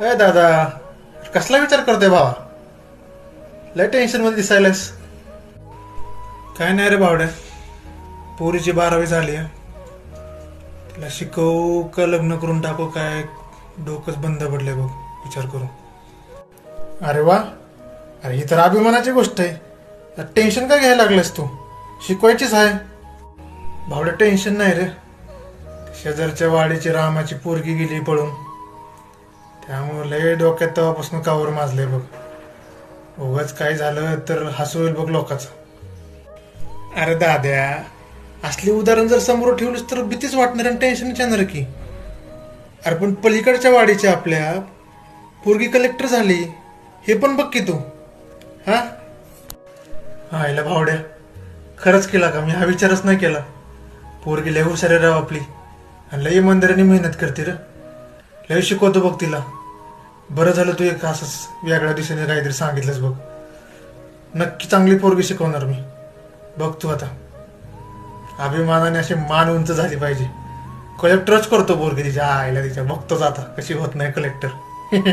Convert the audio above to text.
ए दादा कसला विचार करते भावा? लय टेन्शनमध्ये दिसायलास काय नाही रे भावड्या पोरीची बारावी झाली आहे. तिला शिकवू का लग्न करून टाकू काय? डोकंच बंद पडले बघ विचार करू अरे वा. अरे ही तर अभिमानाची गोष्ट आहे. टेन्शन काय घ्यायला लागलंस तू? शिकवायचीच आहे. भावड्या टेन्शन नाही रे. शेजारच्या वाडीची रामाची पोरगी गेली पळून. त्यामुळे लय डोक्यात तेव्हापासून कावर माजलंय बघ. उगाच काय झालं तर हसू होईल बघ लोकांचं. अरे दाद्या असली उदाहरण जर समोर ठेवलीस तर भीतीच वाटणार आणि टेन्शन येणार की. अरे पण पलीकडच्या वाडीच्या आपल्या पोरगी कलेक्टर झाली. हे पण बघ की तू. हा? हा याला भावड्या खरंच केला का? मी हा विचारच नाही केला. पोरगी लय हुशार राव आपली. आणि लय मंदिराने मेहनत करते रे. लय शिकवतो बघ तिला. बरं झालं तू एक असंच वेगळ्या दिशेने काहीतरी सांगितलंस बघ. नक्की चांगली पोरगी शिकवणार मी. बघ तू आता. अभिमानाने अशी मान उंच झाली पाहिजे. कलेक्टरच करतो पोरगी तिच्या आईला तिच्या. बघतोच आता कशी होत नाही कलेक्टर